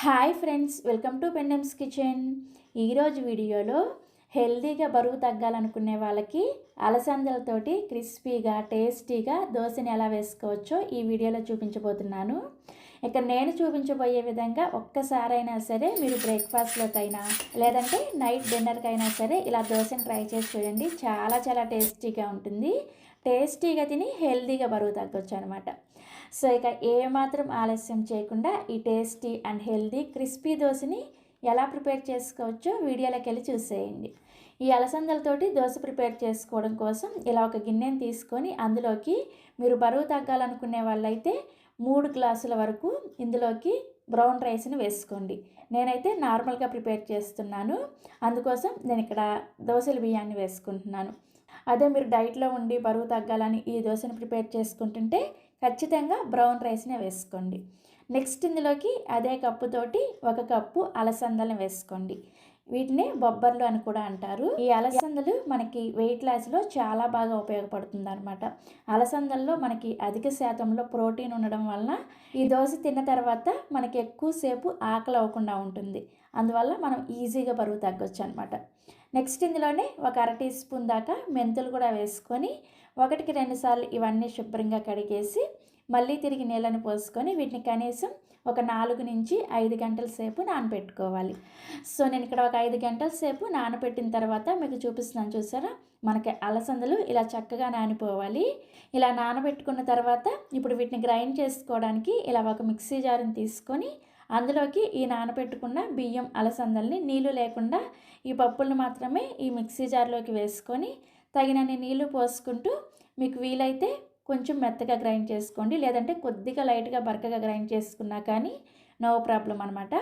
Hi friends welcome to పెండమ్స్ kitchen. ఈరోజు వీడియోలో హెల్తీగా బరువు తగ్గాలనుకునే వాళ్ళకి అలసందలతోటి క్రిస్పీగా టేస్టీగా దోశని ఎలా వేసుకోవచ్చో ఈ వీడియోలో చూపించబోతున్నాను. ఇక నేను చూపించబోయే విధంగా ఒక్కసారైనా సరే మీరు బ్రేక్ఫాస్ట్లోకైనా లేదంటే నైట్ డిన్నర్కైనా సరే ఇలా దోశని ట్రై చేసి చూడండి. చాలా చాలా టేస్టీగా ఉంటుంది. టేస్టీగా తిని హెల్తీగా బరువు తగ్గొచ్చు అనమాట సో ఇక ఏమాత్రం ఆలస్యం చేయకుండా ఈ టేస్టీ అండ్ హెల్దీ క్రిస్పీ దోశని ఎలా ప్రిపేర్ చేసుకోవచ్చో వీడియోలోకి వెళ్ళి చూసేయండి. ఈ అలసందలతోటి దోశ ప్రిపేర్ చేసుకోవడం కోసం ఇలా ఒక గిన్నెని తీసుకొని అందులోకి మీరు బరువు తగ్గాలనుకునే వాళ్ళైతే మూడు గ్లాసుల వరకు ఇందులోకి బ్రౌన్ రైస్ని వేసుకోండి. నేనైతే నార్మల్గా ప్రిపేర్ చేస్తున్నాను. అందుకోసం నేను ఇక్కడ దోశల బియ్యాన్ని వేసుకుంటున్నాను. అదే మీరు డైట్లో ఉండి బరువు తగ్గాలని ఈ దోశను ప్రిపేర్ చేసుకుంటుంటే ఖచ్చితంగా బ్రౌన్ రైస్నే వేసుకోండి. నెక్స్ట్ ఇందులోకి అదే కప్పుతోటి ఒక కప్పు అలసందలను వేసుకోండి. వీటిని బొబ్బర్లు అని కూడా అంటారు. ఈ అలసందలు మనకి వెయిట్ లాస్లో చాలా బాగా ఉపయోగపడుతుంది అనమాట అలసందల్లో మనకి అధిక శాతంలో ప్రోటీన్ ఉండడం వలన ఈ దోశ తిన్న తర్వాత మనకి ఎక్కువసేపు ఆకలి అవ్వకుండా ఉంటుంది. అందువల్ల మనం ఈజీగా బరువు తగ్గొచ్చు అనమాట నెక్స్ట్ ఇందులోనే ఒక అర టీ స్పూన్ దాకా మెంతులు కూడా వేసుకొని ఒకటికి రెండు సార్లు ఇవన్నీ శుభ్రంగా కడిగేసి మళ్ళీ తిరిగి నీళ్ళని పోసుకొని వీటిని కనీసం ఒక నాలుగు నుంచి ఐదు గంటల సేపు నానబెట్టుకోవాలి. సో నేను ఇక్కడ ఒక ఐదు గంటల సేపు నానబెట్టిన తర్వాత మీకు చూపిస్తున్నాను చూసారా? మనకి అలసందలు ఇలా చక్కగా నానిపోవాలి. ఇలా నానబెట్టుకున్న తర్వాత ఇప్పుడు వీటిని గ్రైండ్ చేసుకోవడానికి ఇలా ఒక మిక్సీ జార్ని తీసుకొని అందులోకి ఈ నానబెట్టుకున్న బియ్యం అలసందల్ని నీళ్ళు లేకుండా ఈ పప్పులను మాత్రమే ఈ మిక్సీ జార్లోకి వేసుకొని తగినన్ని నీళ్ళు పోసుకుంటూ మీకు వీలైతే కొంచెం మెత్తగా గ్రైండ్ చేసుకోండి. లేదంటే కొద్దిగా లైట్గా బరకగా గ్రైండ్ చేసుకున్నా కానీ నో ప్రాబ్లం అనమాట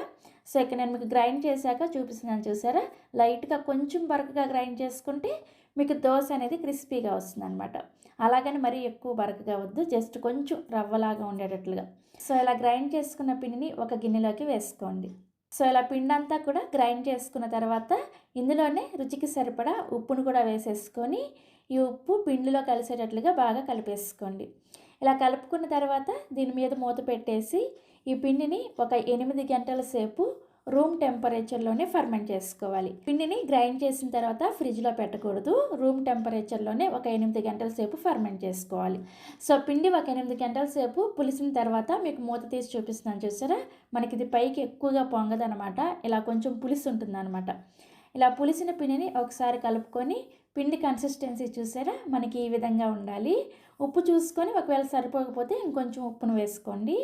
సో ఇక్కడ నేను మీకు గ్రైండ్ చేశాక చూపిస్తున్నాను చూసారా? లైట్గా కొంచెం బరకగా గ్రైండ్ చేసుకుంటే మీకు దోశ అనేది క్రిస్పీగా వస్తుంది అనమాట అలాగని మరీ ఎక్కువ బరకగా వద్దు. జస్ట్ కొంచెం రవ్వలాగా ఉండేటట్లుగా. సో ఇలా గ్రైండ్ చేసుకున్న పిండిని ఒక గిన్నెలోకి వేసుకోండి. సో ఇలా పిండి అంతా కూడా గ్రైండ్ చేసుకున్న తర్వాత ఇందులోనే రుచికి సరిపడా ఉప్పును కూడా వేసేసుకొని ఈ ఉప్పు పిండిలో కలిసేటట్లుగా బాగా కలిపేసుకోండి. ఇలా కలుపుకున్న తర్వాత దీని మీద మూత పెట్టేసి ఈ పిండిని ఒక ఎనిమిది గంటల సేపు రూమ్ టెంపరేచర్లోనే ఫర్మెంట్ చేసుకోవాలి. పిండిని గ్రైండ్ చేసిన తర్వాత ఫ్రిడ్జ్లో పెట్టకూడదు. రూమ్ టెంపరేచర్లోనే ఒక ఎనిమిది గంటల సేపు ఫర్మెంట్ చేసుకోవాలి. సో పిండి ఒక ఎనిమిది గంటల సేపు పులిసిన తర్వాత మీకు మూత తీసి చూపిస్తున్నాను చూసారా? మనకి ఇది పైకి ఎక్కువగా పొంగదనమాట ఇలా కొంచెం పులిసి ఉంటుందన్నమాట. ఇలా పులిసిన పిండిని ఒకసారి కలుపుకొని పిండి కన్సిస్టెన్సీ చూసారా? మనకి ఈ విధంగా ఉండాలి. ఉప్పు చూసుకొని ఒకవేళ సరిపోకపోతే ఇంకొంచెం ఉప్పును వేసుకోండి.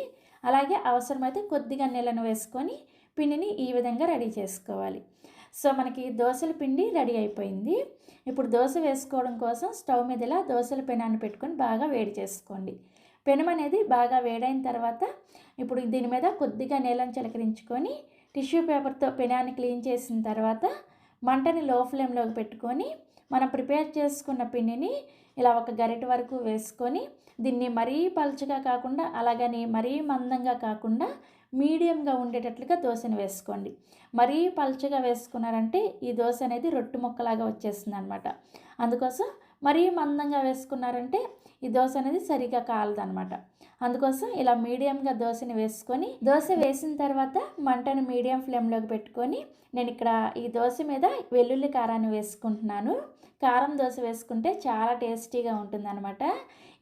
అలాగే అవసరమైతే కొద్దిగా నీళ్ళను వేసుకొని పిండిని ఈ విధంగా రెడీ చేసుకోవాలి. సో మనకి దోశల పిండి రెడీ అయిపోయింది. ఇప్పుడు దోశ వేసుకోవడం కోసం స్టవ్ మీద ఇలా దోశల పెనాన్ని పెట్టుకొని బాగా వేడి చేసుకోండి. పెనం అనేది బాగా వేడైన తర్వాత ఇప్పుడు దీని మీద కొద్దిగా నీళ్ళని చిలకరించుకొని టిష్యూ పేపర్తో పెనాన్ని క్లీన్ చేసిన తర్వాత మంటని లో ఫ్లేమ్లోకి పెట్టుకొని మనం ప్రిపేర్ చేసుకున్న పిండిని ఇలా ఒక గరిట వరకు వేసుకొని దీన్ని మరీ పలుచగా కాకుండా అలాగని మరీ మందంగా కాకుండా మీడియంగా ఉండేటట్లుగా దోశను వేసుకోండి. మరీ పలుచగా వేసుకున్నారంటే ఈ దోశ అనేది రొట్టు ముక్కలాగా వచ్చేస్తుంది అనమాట అందుకోసం మరీ మందంగా వేసుకున్నారంటే ఈ దోశ అనేది సరిగా కాలదనమాట అందుకోసం ఇలా మీడియంగా దోశని వేసుకొని దోశ వేసిన తర్వాత మంటను మీడియం ఫ్లేమ్లోకి పెట్టుకొని నేను ఇక్కడ ఈ దోశ మీద వెల్లుల్లి కారాన్ని వేసుకుంటున్నాను. కారం దోశ వేసుకుంటే చాలా టేస్టీగా ఉంటుందన్నమాట.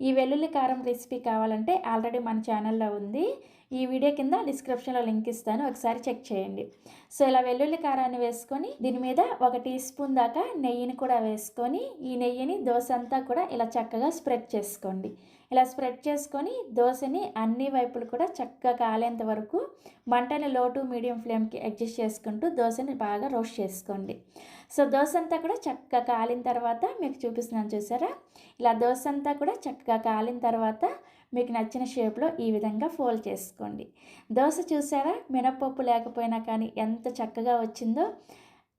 ఈ వెల్లుల్లి కారం రెసిపీ కావాలంటే ఆల్రెడీ మన ఛానల్లో ఉంది. ఈ వీడియో కింద డిస్క్రిప్షన్లో లింక్ ఇస్తాను ఒకసారి చెక్ చేయండి. సో ఇలా వెల్లుల్లి కారాన్ని వేసుకొని దీని మీద ఒక టీ స్పూన్ దాకా నెయ్యిని కూడా వేసుకొని ఈ నెయ్యిని దోశ అంతా కూడా ఇలా చక్కగా స్ప్రెడ్ చేసుకోండి. ఇలా స్ప్రెడ్ చేసుకొని దోశని అన్ని వైపులు కూడా చక్కగా కాలేంత వరకు మంటని లో టు మీడియం ఫ్లేమ్కి అడ్జస్ట్ చేసుకుంటూ దోశని బాగా రోస్ట్ చేసుకోండి. సో దోశ అంతా కూడా చక్కగా కాలిన తర్వాత మీకు చూపిస్తున్నాను చూసారా? ఇలా దోశ అంతా కూడా చక్కగా కాలిన తర్వాత మీకు నచ్చిన షేప్లో ఈ విధంగా ఫోల్డ్ చేసుకోండి. దోశ చూసారా? మినపప్పు లేకపోయినా కానీ ఎంత చక్కగా వచ్చిందో.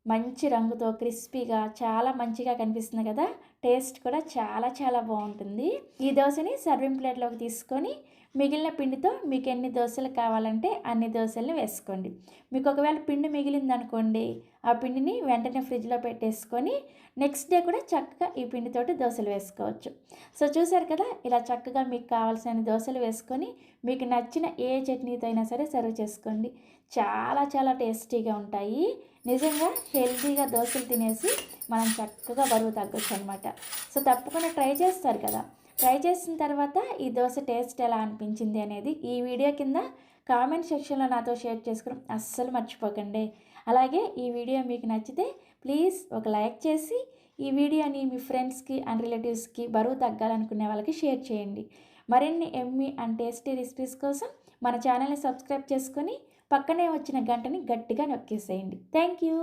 మంచి రంగుతో క్రిస్పీగా చాలా మంచిగా కనిపిస్తుంది కదా? టేస్ట్ కూడా చాలా చాలా బాగుంటుంది. ఈ దోశని సర్వింగ్ ప్లేట్లోకి తీసుకొని మిగిలిన పిండితో మీకు ఎన్ని దోశలు కావాలంటే అన్ని దోశలు వేసుకోండి. మీకు ఒకవేళ పిండి మిగిలింది అనుకోండి ఆ పిండిని వెంటనే ఫ్రిడ్జ్లో పెట్టేసుకొని నెక్స్ట్ డే కూడా చక్కగా ఈ పిండితోటి దోశలు వేసుకోవచ్చు. సో చూసారు కదా? ఇలా చక్కగా మీకు కావాల్సిన దోశలు వేసుకొని మీకు నచ్చిన ఏ చట్నీతో అయినా సరే సర్వ్ చేసుకోండి. చాలా చాలా టేస్టీగా ఉంటాయి. నిజంగా హెల్తీగా దోశలు తినేసి మనం చక్కగా బరువు తగ్గొచ్చు అనమాట సో తప్పకుండా ట్రై చేస్తారు కదా. ట్రై చేసిన తర్వాత ఈ దోశ టేస్ట్ ఎలా అనిపించింది అనేది ఈ వీడియో కింద కామెంట్ సెక్షన్లో నాతో షేర్ చేసుకోవడం అస్సలు మర్చిపోకండి. అలాగే ఈ వీడియో మీకు నచ్చితే ప్లీజ్ ఒక లైక్ చేసి ఈ వీడియోని మీ ఫ్రెండ్స్కి అండ్ రిలేటివ్స్కి బరువు తగ్గాలనుకునే వాళ్ళకి షేర్ చేయండి. మరిన్ని ఎమ్మి అండ్ టేస్టీ రెసిపీస్ కోసం మన ఛానల్ని సబ్స్క్రైబ్ చేసుకొని పక్కనే వచ్చిన గంటని గట్టిగా నొక్కేసేయండి. Thank you.